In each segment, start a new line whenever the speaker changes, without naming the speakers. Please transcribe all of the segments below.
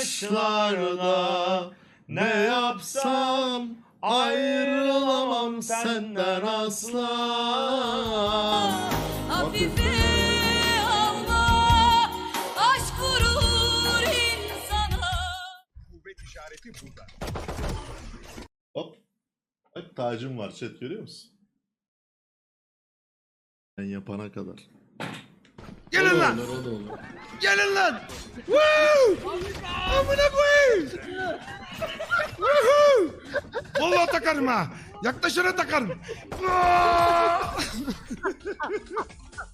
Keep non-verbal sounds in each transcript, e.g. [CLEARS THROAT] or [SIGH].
Yarışlarda ne yapsam ayrılamam senden asla.
Hafife alma Aşk vurur insana
Hop. Bak tacım var chat görüyor musun? Ben yapana kadar.
Gelin lan. Gelin lan. Woo! Amına koyayım. Woohoo! Vallahi takarım ha. Yaklaşana takarım.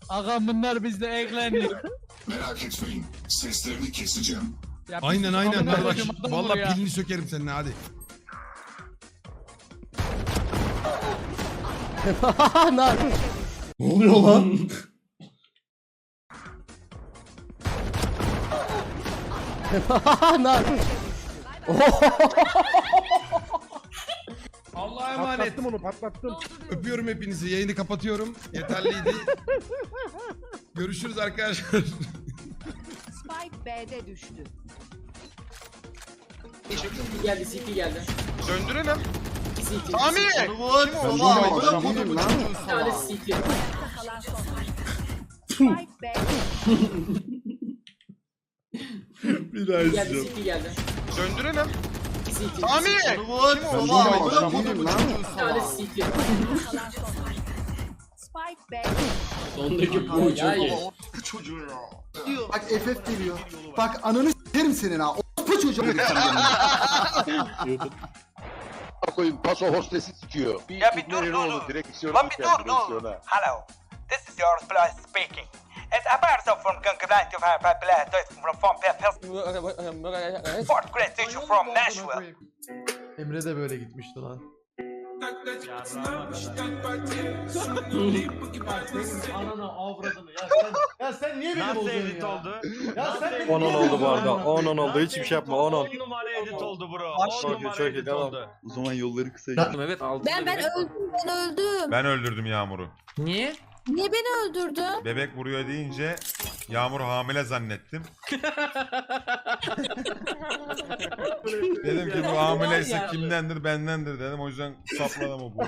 Ağam bunlar bizde eğleniyor.
Merak etmeyin. Seslerini keseceğim.
Ya biz
Aynen aynen
amına koyayım adam
Vallahi
buraya.
pilini sökerim seninle hadi. [LAUGHS]
Ne oluyor lan?
Allah'a emanet. Patlattım onu patlattım. Öpüyorum hepinizi. Yayını kapatıyorum. Yeterliydi. Görüşürüz arkadaşlar.
Spike B'de düştü.
geldi, CT geldi.
Döndürelim.
CT.
Sami!
Vur.
Ulan bu
Bir tane CT.
Spike B'de
Bir daha
Geldi. CT geldi.
Döndürelim.
CT.
Sami!
Bir tane CT.
kalan son. Spike B'de
Sondaki bu çok iyi.
Bak FF geliyor. Bak ananı s**erim senin ha. O çocuğu [LAUGHS]
koyayım paso hostesi sikiyor.
Ya bir dur dur dur.
Direksiyona
Lan bir dur dur. Hello. This is your supply speaking. It's a person from Concubine to Fire Pipe from from. Fourth grade teacher from Nashville.
Emre de böyle gitmişti lan.
Ananı avradını ya sen, ya sen niye beni
Nasıl
bozuyorsun
edit
ya?
oldu?
Ya sen beni niye
on oldu bu
bozuyorsun
arada.
amına
On on
koyayım?
oldu. Hiçbir şey yapma. On on. 10 numara edit oldu bro.
Bak,
10
çok iyi,
numara
çok iyi,
edit
devam.
oldu.
O zaman yolları kısa.
Ben ben öldüm ben öldüm
Ben öldürdüm Yağmur'u.
Niye?
Niye beni öldürdün?
Bebek vuruyor deyince Yağmur hamile zannettim. [LAUGHS] dedim ki bu hamileyse kimdendir bendendir dedim. O yüzden sapladım o bu.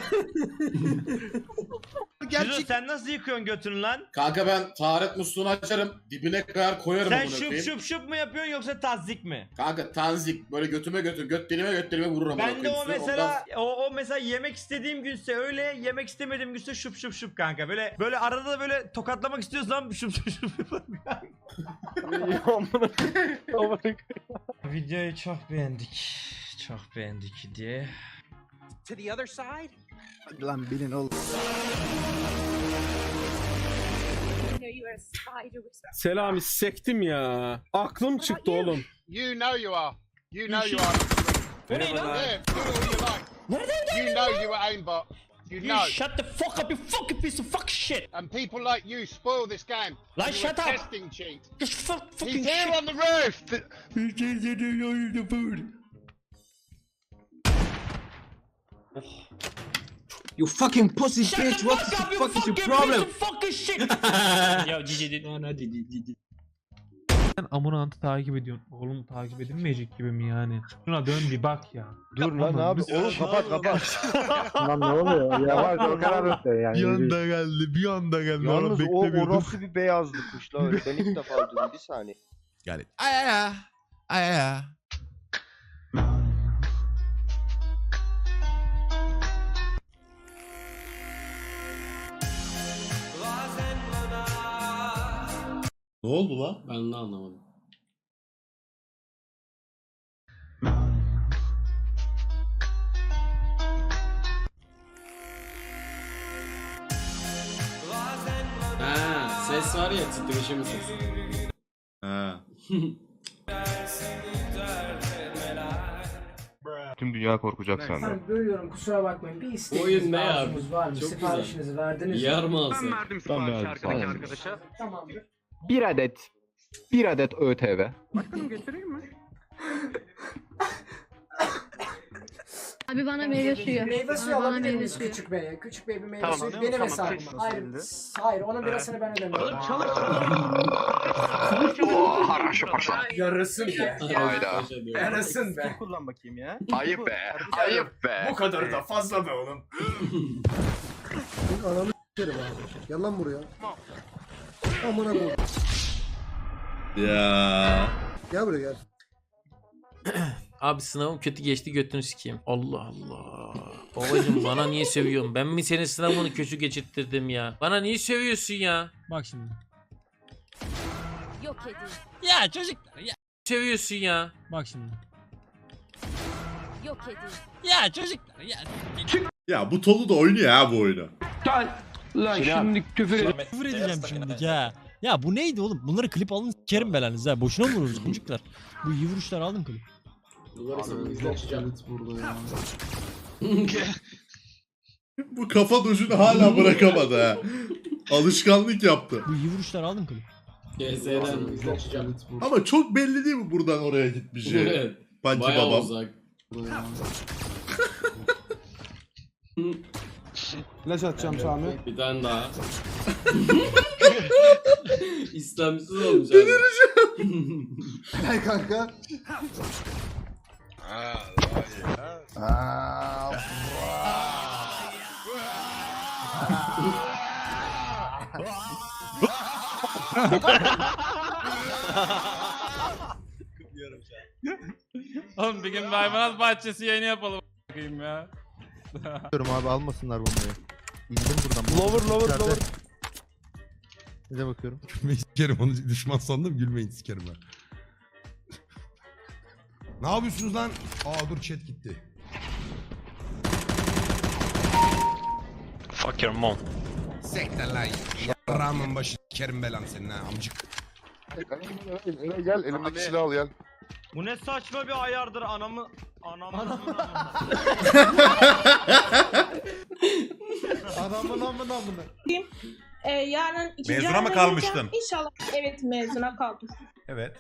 Yusuf [LAUGHS] sen nasıl yıkıyorsun götünü lan?
Kanka ben taharet musluğunu açarım. Dibine kadar koyarım
Sen şıp
koyayım.
şıp şıp mı yapıyorsun yoksa tazik mi?
Kanka tanzik böyle götüme götür göt dilime göt dilime vururum
Ben de o mesela o, o mesela yemek istediğim günse öyle yemek istemediğim günse şıp şıp şıp kanka. Böyle böyle arada da böyle tokatlamak istiyorsam şıp şıp şıp [LAUGHS] Videoyu çok beğendik. Çok beğendik diye.
To the other side?
Lan bilin oğlum.
Selami sektim ya. Aklım çıktı oğlum.
You know you are. You know you are.
Bu ne lan?
You know you [LAUGHS] were aimbot. You
You
know.
shut the fuck up you fucking piece of fuck shit.
And people like you spoil this game.
Lan
You
shut up.
testing cheat.
Just fuck fucking He's
here
shit.
on the roof.
You fucking pussy
Shut the fuck up you fucking piece of fucking shit. [LAUGHS] ya cici
Sen amına antı takip ediyorsun. Oğlum takip edilmeyecek gibi mi yani? Şuna dön bir bak ya.
Dur lan ne abi oğlum kapat kapat.
Lan ne oluyor? Yavaş o kadar da yani.
Bir anda geldi bir anda geldi.
Yalnız o, o nasıl
bir beyazlı kuşla öyle. [LAUGHS] Ben ilk defa duydum bir saniye.
Gel. Ay ay ay. Ay ay
Ne oldu lan?
Ben de anlamadım. Ha, ses var ya titreşim ses.
Ha.
Tüm dünya korkacak senden.
Bölüyorum kusura bakmayın. Bir isteğiniz Oyun ne ya? var mı? Çok Siparişinizi verdiniz mi alsın?
Ben verdim
arkadaşa. Tamamdır.
Bir adet. Bir adet ÖTV.
Abi bana meyve suyu.
Meyve suyu
Bana
alabilir
meyve
miyiz
suyu.
küçük beye? Küçük bey bir meyve
Tamam,
suyu. Benim
tamam.
hesabıma. Hayır, hayır onun birasını ben ödemiyorum. Yarısın be.
Hayda.
Yarısın be.
Kullan bakayım ya. Ayıp be. Ayıp be.
Bu kadar da fazla be oğlum.
Ananı s**erim abi. Gel lan buraya. Amına koy.
Ya.
Gel buraya gel. [CLEARS THROAT]
Abi sınavım kötü geçti götünü sikeyim. Allah Allah. Babacım bana niye sövüyorsun? Ben mi senin sınavını kötü geçirttirdim ya? Bana niye sövüyorsun ya?
Bak şimdi.
Yok edin.
Ya çocuklar ya. Sövüyorsun ya.
Bak şimdi.
Yok edin.
Ya çocuklar ya.
Ya bu Tolu da oynuyor ha bu oyunu.
Lan şimdi küfür, küfür edeceğim şimdi ya. Ya bu neydi oğlum? Bunları klip alın sikerim belanızı ha. Boşuna mı vuruyorsunuz çocuklar? Bu iyi vuruşlar aldım klip. [LAUGHS]
Bu kafa dojunu hala bırakamadı ha. Alışkanlık yaptı.
Bu iyi vuruşlar aldım klip.
Ama çok belli değil mi buradan oraya gitmeyeceği? Pancı babam. [LAUGHS]
Flash atacağım Sami.
Bir tane daha. [LAUGHS] İslamsız olmuş
Gel kanka. Aa,
Oğlum bir gün hayvanat bahçesi yayını yapalım. Bakayım ya.
Diyorum abi almasınlar bombayı. İndim buradan. Lower lower lower. Ne bakıyorum? Gülmeyi sikerim onu düşman sandım gülmeyi sikerim ben. ne yapıyorsunuz lan? Aa dur chat gitti.
Fuck your mom.
Sekte lan. Yarrağımın başı sikerim belan senin ha amcık.
Gel elimdeki silahı al gel.
Bu ne saçma bir ayardır anamı anamı
Adamın amına [LAUGHS] amına.
Ee, yarın ikinci
Mezuna mı kalmıştın?
İnşallah. Evet mezuna kaldım.
Evet.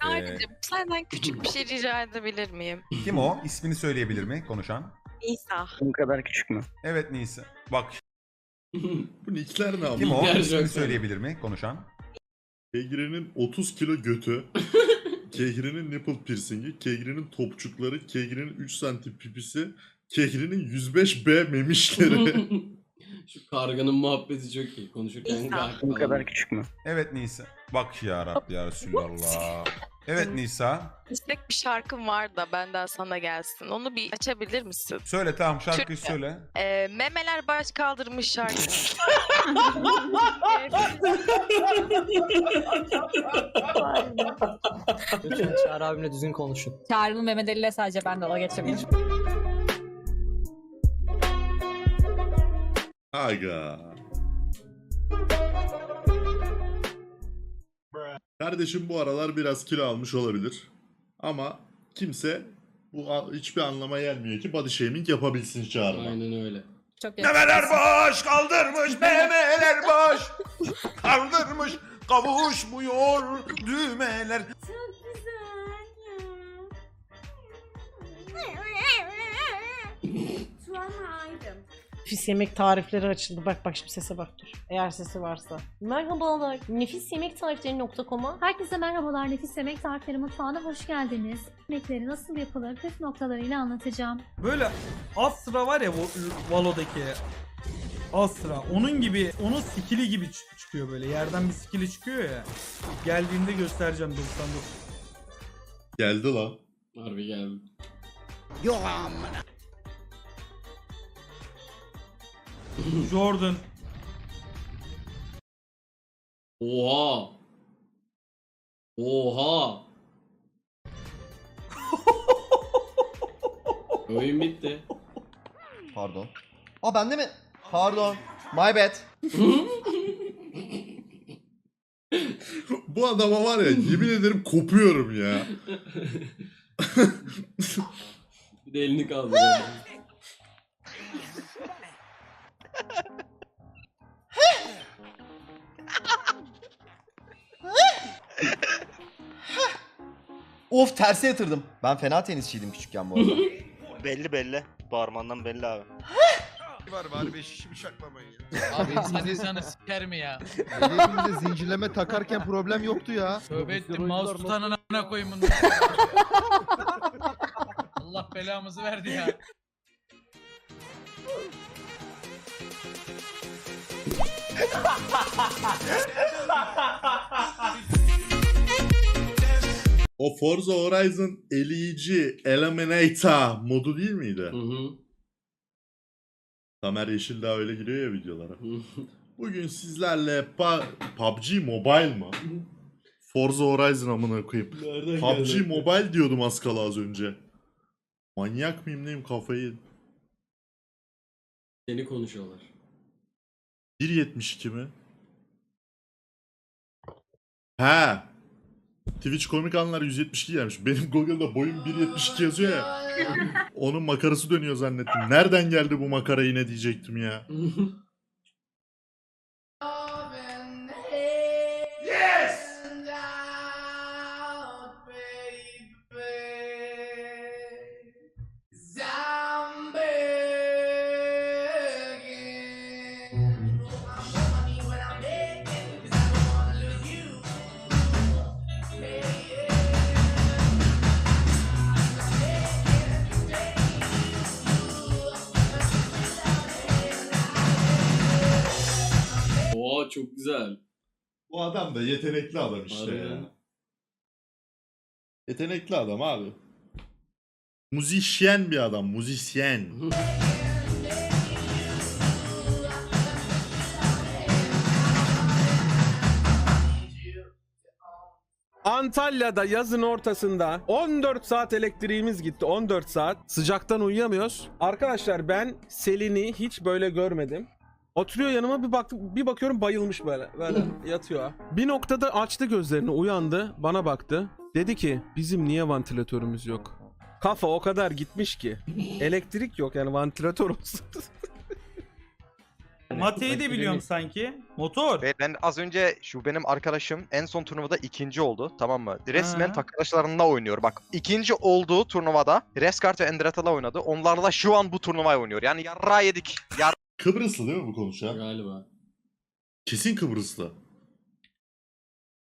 Ayrıca senden küçük bir şey rica edebilir miyim?
Kim o? İsmini söyleyebilir mi konuşan?
İsa.
Bu kadar küçük mü?
Evet Nisa. Bak [LAUGHS]
Bu nickler ne
kim
ama?
o? İsmini söyleyebilir mi konuşan?
Kegri'nin 30 kilo götü. Kegri'nin nipple piercingi, Kegri'nin topçukları, Kegri'nin 3 santim pipisi, Kegri'nin 105B memişleri. [LAUGHS] [LAUGHS]
Şu karganın muhabbeti çok iyi. Konuşurken
Bu kadar küçük mü?
Evet Nisa. Bak ya Rabbi ya Resulallah. [LAUGHS] Evet Nisa.
İstek bir şarkım var da benden sana gelsin. Onu bir açabilir misin?
Söyle tamam şarkıyı
Türkçe.
söyle.
Ee, memeler baş kaldırmış şarkı. [LAUGHS]
Lütfen Çağrı abimle düzgün konuşun.
Çağrı'nın Mehmet Ali'yle sadece ben dalga geçebilirim.
Aga. Kardeşim bu aralar biraz kilo almış olabilir. Ama kimse bu a- hiçbir anlama gelmiyor ki body shaming yapabilsin çağrıma.
Aynen öyle.
Çok
Memeler boş kaldırmış [LAUGHS] memeler boş kaldırmış kavuşmuyor düğmeler. [LAUGHS]
Nefis yemek tarifleri açıldı. Bak bak şimdi sese bak dur. Eğer sesi varsa. Merhabalar. Nefis yemek tarifleri.com'a.
Herkese merhabalar. Nefis Yemek Tarifleri Mutfağı'na hoş geldiniz. Yemekleri nasıl yapılır püf noktalarıyla anlatacağım.
Böyle Astra var ya Vo- Valo'daki Astra onun gibi onun skill'i gibi çı- çıkıyor böyle yerden bir skill'i çıkıyor ya. Geldiğinde göstereceğim 99.
Geldi lan.
Harbi geldi.
Jordan.
Oha. Oha. [LAUGHS] Oyun bitti.
Pardon. Aa bende mi? Pardon. My bad.
Bu adama var ya yemin ederim kopuyorum ya. [LAUGHS]
Bir de elini kaldırıyor. [LAUGHS]
Of terse yatırdım. Ben fena tenisçiydim küçükken bu arada. [LAUGHS]
Belli belli.
Bağırmandan belli abi.
Var bari beş şişi bıçaklamayın ya.
Abi insan
insanı siker mi ya?
Hepimize zincirleme takarken problem yoktu ya.
Tövbe ettim mouse tutanın amına koyayım bunu. Allah belamızı verdi ya. [LAUGHS]
O Forza Horizon eleyici Eliminator modu değil miydi? Tamer Yeşildağ öyle giriyor ya videolara. Bugün sizlerle pa- PUBG Mobile mı? Forza Horizon amına koyayım. PUBG Mobile diyordum az kala az önce. Manyak mıyım neyim kafayı.
Seni konuşuyorlar.
1.72 mi? He. Twitch komik anlar 172 gelmiş. Benim Google'da boyum 1.72 yazıyor ya. [LAUGHS] Onun makarası dönüyor zannettim. Nereden geldi bu makara yine diyecektim ya. [LAUGHS]
çok güzel.
Bu adam da yetenekli adam işte ya. Yetenekli adam abi. Muzisyen bir adam, muzisyen.
Antalya'da yazın ortasında 14 saat elektriğimiz gitti. 14 saat. Sıcaktan uyuyamıyoruz. Arkadaşlar ben Selin'i hiç böyle görmedim. Oturuyor yanıma bir baktım bir bakıyorum bayılmış böyle. Böyle [LAUGHS] yatıyor. Bir noktada açtı gözlerini, uyandı, bana baktı. Dedi ki bizim niye vantilatörümüz yok? Kafa o kadar gitmiş ki. [LAUGHS] Elektrik yok yani vantilatör olsun. [LAUGHS]
Mate'yi de biliyorum sanki. Motor.
Ben az önce şu benim arkadaşım en son turnuvada ikinci oldu tamam mı? Resmen
Ha.
arkadaşlarında oynuyor bak. ikinci olduğu turnuvada Reskart ve Endreta'la oynadı. Onlarla şu an bu turnuvayı oynuyor. Yani yarra yedik. Yarra
Kıbrıslı değil mi bu konuşan?
Galiba.
Kesin Kıbrıslı.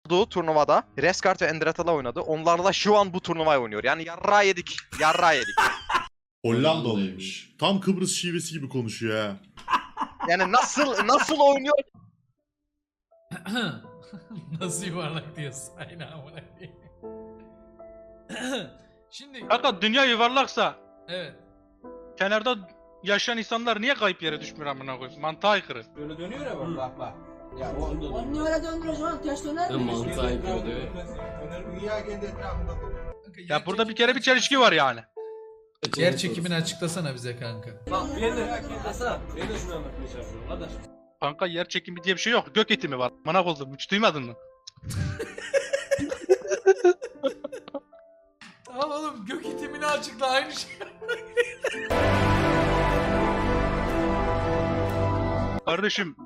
olduğu turnuvada Reskart ve Endreta'la oynadı. Onlarla şu an bu turnuvayı oynuyor. Yani yarra yedik. Yarra yedik. [LAUGHS]
Hollandalıymış. Tam Kıbrıs şivesi gibi konuşuyor ha. [LAUGHS]
Yani nasıl nasıl oynuyor? [LAUGHS]
Nasıl yuvarlak diyorsun? Aynen amına koyayım. [CLEARS THROAT] Şimdi
Kanka dünya yuvarlaksa
evet.
kenarda yaşayan insanlar niye kayıp yere düşmüyor amına koyayım? Mantığa aykırı.
Böyle dönüyor ya bak bak bak. Ya o
Onu öyle döndürüyorsun ters döner
Ben mantığa yapıyor değil mi?
Ya burada bir kere bir çelişki var yani.
Yer çekimini açıklasana bize kanka.
Kanka yer çekimi diye bir şey yok. Gök itimi var. Manak oldum. Hiç duymadın mı? [LAUGHS]
Tamam oğlum gök itimini açıkla aynı şey. [LAUGHS]
Kardeşim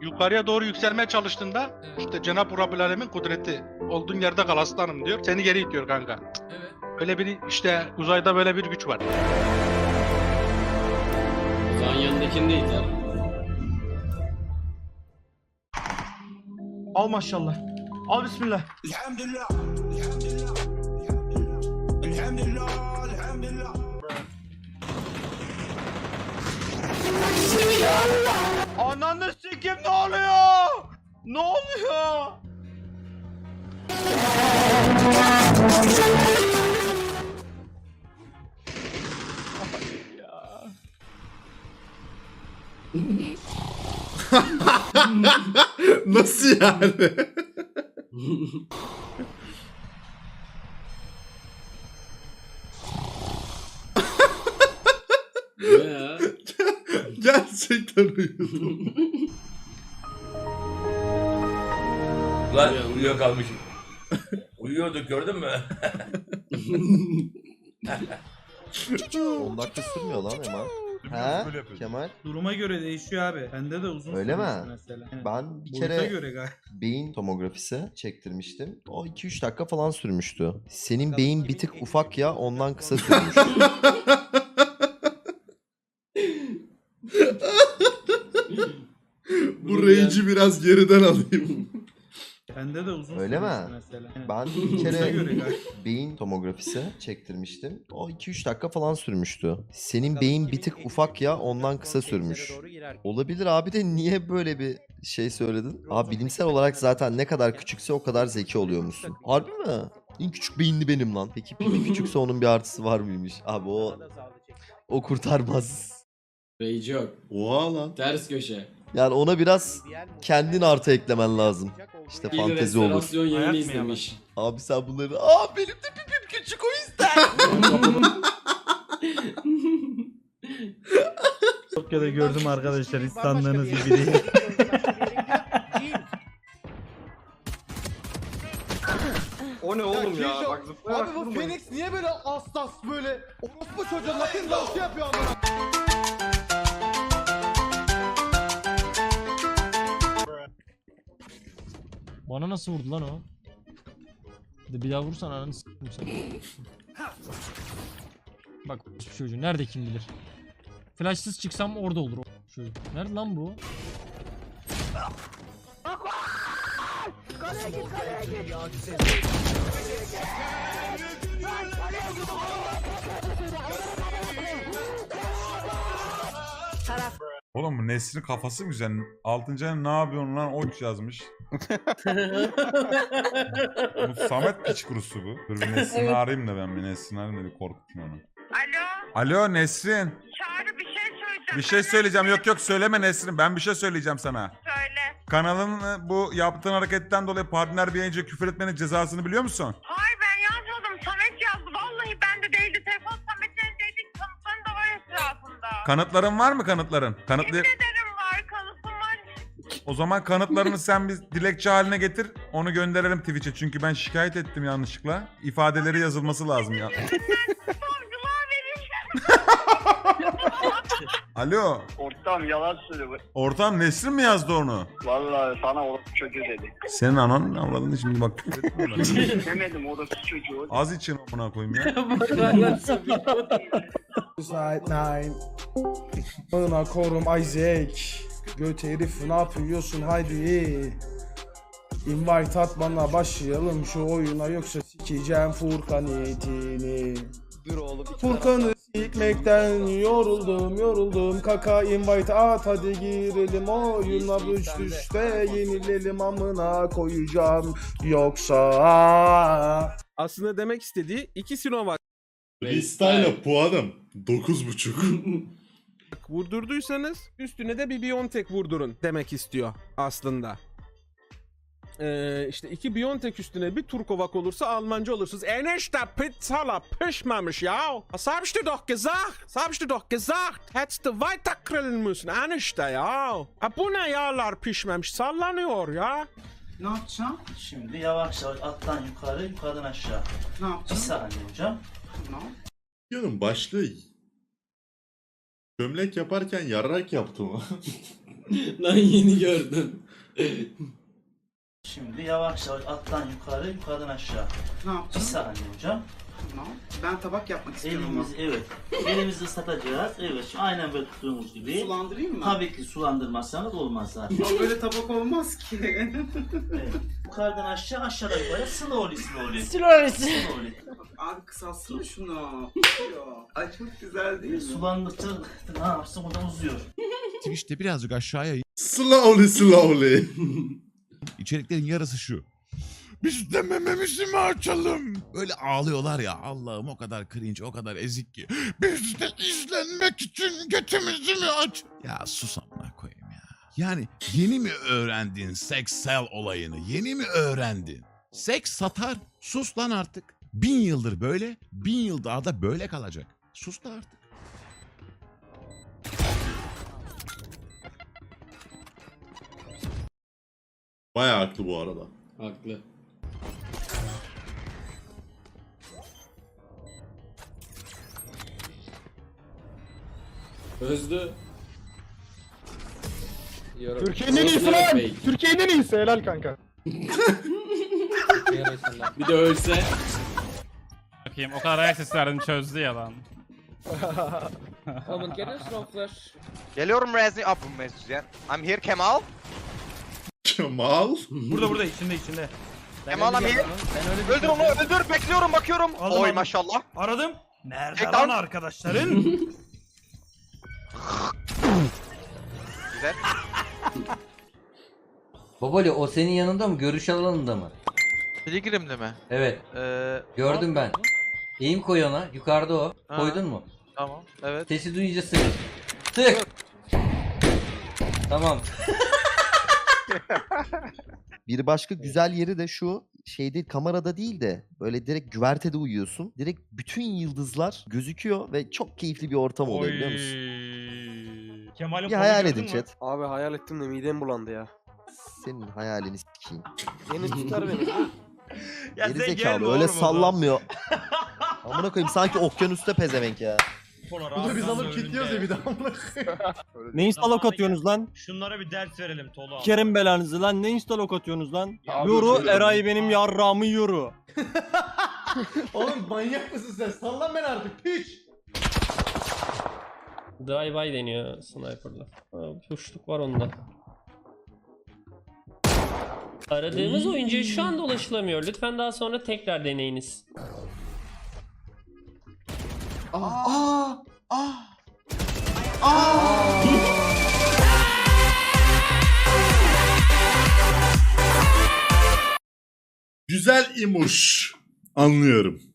yukarıya doğru yükselmeye çalıştığında işte Cenab-ı Rabbül Alemin kudreti olduğun yerde kal aslanım diyor. Seni geri itiyor kanka.
Evet.
Öyle bir işte uzayda böyle bir güç var.
Uzağın yanındakini de iter.
Al maşallah. Al bismillah.
Elhamdülillah. Elhamdülillah. Elhamdülillah. Elhamdülillah.
Ananı sikim ne oluyor? Ne oluyor? [LAUGHS]
Nasıl yani? [LAUGHS] Gerçekten uyudum. [LAUGHS]
Lan
uyuyakalmışım. Uyuyorduk gördün mü? [LAUGHS]
10 dakika sürmüyor lan Ema. He? Kemal.
Duruma göre değişiyor abi. Bende de uzun
Öyle mi?
mesela. Yani
Ben bir
boyuta
kere
göre galiba. [LAUGHS]
beyin tomografisi çektirmiştim. O 2-3 dakika falan sürmüştü. Senin beyin bir tık ufak ya ondan kısa sürmüş.
Flaşı biraz geriden alayım.
Bende de uzun
Öyle mi?
mesela.
Ben [LAUGHS] bir kere beyin tomografisi çektirmiştim. O 2-3 dakika falan sürmüştü. Senin beyin bir tık ufak ya ondan kısa sürmüş. Olabilir abi de niye böyle bir şey söyledin? Abi bilimsel olarak zaten ne kadar küçükse o kadar zeki oluyormuşsun. Harbi mi? En küçük beyinli benim lan. Peki pipi küçükse onun bir artısı var mıymış? Abi o o kurtarmaz.
Rage yok.
Oha lan.
Ters köşe.
Yani ona biraz kendin artı eklemen lazım. İşte
Bir
fantezi olur.
restorasyon yayını izlemiş.
Abi sen bunları... Aa benim de pipim küçük o yüzden. [LAUGHS]
Tokyo'da gördüm arkadaşlar. Hiç sandığınız gibi değil.
O ne oğlum ya? Bak
Abi bu Phoenix niye böyle hassas böyle? Orospu çocuğu Latin dansı yapıyor amına.
Bana nasıl vurdu lan o? Bir daha vursan ananı s**tim sen. Bak şu çocuğu nerede kim bilir. Flashsız çıksam orada olur o çocuk. Nerede lan bu?
Oğlum bu Nesrin kafası güzel. Altıncı ayın ne yapıyorsun lan oç yazmış. [LAUGHS] bu Samet piç kurusu bu. Dur bir Nesrin'i
Evet.
arayayım da ben bir Nesrin'i arayayım da bir korkutayım onu.
Alo,
Alo Nesrin.
Çağrı bir şey söyleyeceğim.
Bir şey söyleyeceğim. Yok yok söyleme Nesrin. Ben bir şey söyleyeceğim sana.
Söyle.
Kanalın e, bu yaptığın hareketten dolayı partner bir yayıncıya küfür etmenin cezasını biliyor musun?
Hayır ben yazmadım. Samet yazdı. Vallahi bende değildi. Kanıtların var
mı kanıtların? Kanıtlı...
Yemin ederim var. Kanıtım var.
O zaman kanıtlarını [LAUGHS] sen bir dilekçe haline getir. Onu gönderelim Twitch'e. Çünkü ben şikayet ettim yanlışlıkla. İfadeleri yazılması lazım ya.
Verin. [LAUGHS]
Alo.
Ortam yalan söylüyor.
Ortam Nesrin mi yazdı onu?
Vallahi sana çocuğu dedi.
Senin anan avradını şimdi bak. [LAUGHS]
Demedim orası çocuğu.
Az için amına koyayım ya.
Müsait nine. Bana korum Isaac. Göt herif ne yapıyorsun haydi. Invite at bana başlayalım şu oyuna yoksa sikeceğim Furkan niyetini. Furkan'ı sikmekten yoruldum yoruldum. Kaka invite at hadi girelim. Oyuna üst üste yenilelim amına koyacağım. Yoksa
Aslında demek istediği iki Sinovac
Freestyle'a puanım 9.5.
vurdurduysanız üstüne de bir Biontech vurdurun demek istiyor aslında. Ee, işte iki Biontech üstüne bir Turkovak olursa Almanca olursunuz. Enişte Pizzala pişmemiş ya. Das hab ich dir doch gesagt. Das hab ich dir doch gesagt. Hättest du weiter grillen müssen. Enişte ya. Ha, bu ne yağlar pişmemiş sallanıyor ya.
Ne yapacağım?
Şimdi yavaş yavaş alttan yukarı, yukarıdan aşağı.
Ne
Bir
yapacağım?
saniye hocam.
Tamam.
Videonun başlığı gömlek yaparken yarrak yaptı mı?
Lan [LAUGHS] yeni gördüm. [LAUGHS]
Şimdi yavaş yavaş alttan yukarı, yukarıdan aşağı.
Ne
Bir
yapacağım?
saniye hocam.
Tamam. Ben tabak yapmak istiyorum ama.
Elimizi evet. Elimizi ıslatacağız. Evet. şu Aynen böyle tuttuğumuz gibi.
Sulandırayım mı?
Tabii ki sulandırmazsanız olmaz zaten.
Ama böyle tabak olmaz ki.
Evet. Yukarıdan aşağı, aşağıdan yukarı. Slowly, slowly.
Sülolesi.
Slowly.
Abi kısaltsana şunu. Ya. Ay çok güzel değil mi?
Sulandıkça ne yapsın o da uzuyor.
Twitch'te birazcık aşağıya
Slowly slowly. [LAUGHS]
İçeriklerin yarısı şu. Biz de mememizi mi açalım? Böyle ağlıyorlar ya Allah'ım o kadar cringe o kadar ezik ki. Biz de izlenmek için götümüzü mü aç? Ya sus amına koyayım ya. Yani yeni mi öğrendin seksel olayını? Yeni mi öğrendin? Seks satar. Sus lan artık. Bin yıldır böyle, bin yıl daha da böyle kalacak. Sus da artık.
Baya haklı bu arada.
Haklı. Özlü.
Türkiye'nin en iyisi lan! Türkiye'nin en iyisi helal kanka. [LAUGHS]
Bir de ölse.
Bakayım o kadar ayak sesi verdim çözdü ya lan.
Tamam geliyorsun Ofler.
Geliyorum Rezni. Up Mesutcan. I'm here Kemal. [LAUGHS]
Kemal.
Burada burada içinde içinde.
Kemal abi. Öldür onu öldür bekliyorum bakıyorum. Oy maşallah.
Aradım.
Nerede lan
arkadaşların? [LAUGHS]
Güzel.
Baboli o senin yanında mı? Görüş alanında mı?
Telegram'da mı?
Evet.
Ee,
Gördüm ben. Eğim koy ona. Yukarıda o.
Ha.
Koydun mu?
Tamam. Evet.
Sesi duyunca sık. Sık. Tamam. [LAUGHS]
Bir başka güzel yeri de şu şey değil kamerada değil de böyle direkt güvertede uyuyorsun. Direkt bütün yıldızlar gözüküyor ve çok keyifli bir ortam oluyor biliyor musun?
Kemal'in
Bir hayal edin chat.
Abi hayal ettim de midem bulandı ya.
Senin hayalini sikeyim.
Yeni tutar beni. [LAUGHS]
Geri zekalı öyle sallanmıyor. [LAUGHS] Amına koyayım sanki okyanusta pezevenk ya.
Bunu biz alıp kilitliyoruz ya bir daha. [LAUGHS]
Ne instalok atıyorsunuz lan?
Şunlara bir ders verelim Tolu abi.
Kerim belanızı lan ne instalok atıyorsunuz lan?
Abi
yoru Eray benim yarrağımı yoru. [LAUGHS]
Oğlum manyak mısın sen? Sallan ben artık piç.
Drive-by deniyor sniper'la. Puşluk var onda. Aradığımız oyuncu şu anda ulaşılamıyor. Lütfen daha sonra tekrar deneyiniz.
Aa! Aa! Aa!
Güzel imuş. Anlıyorum.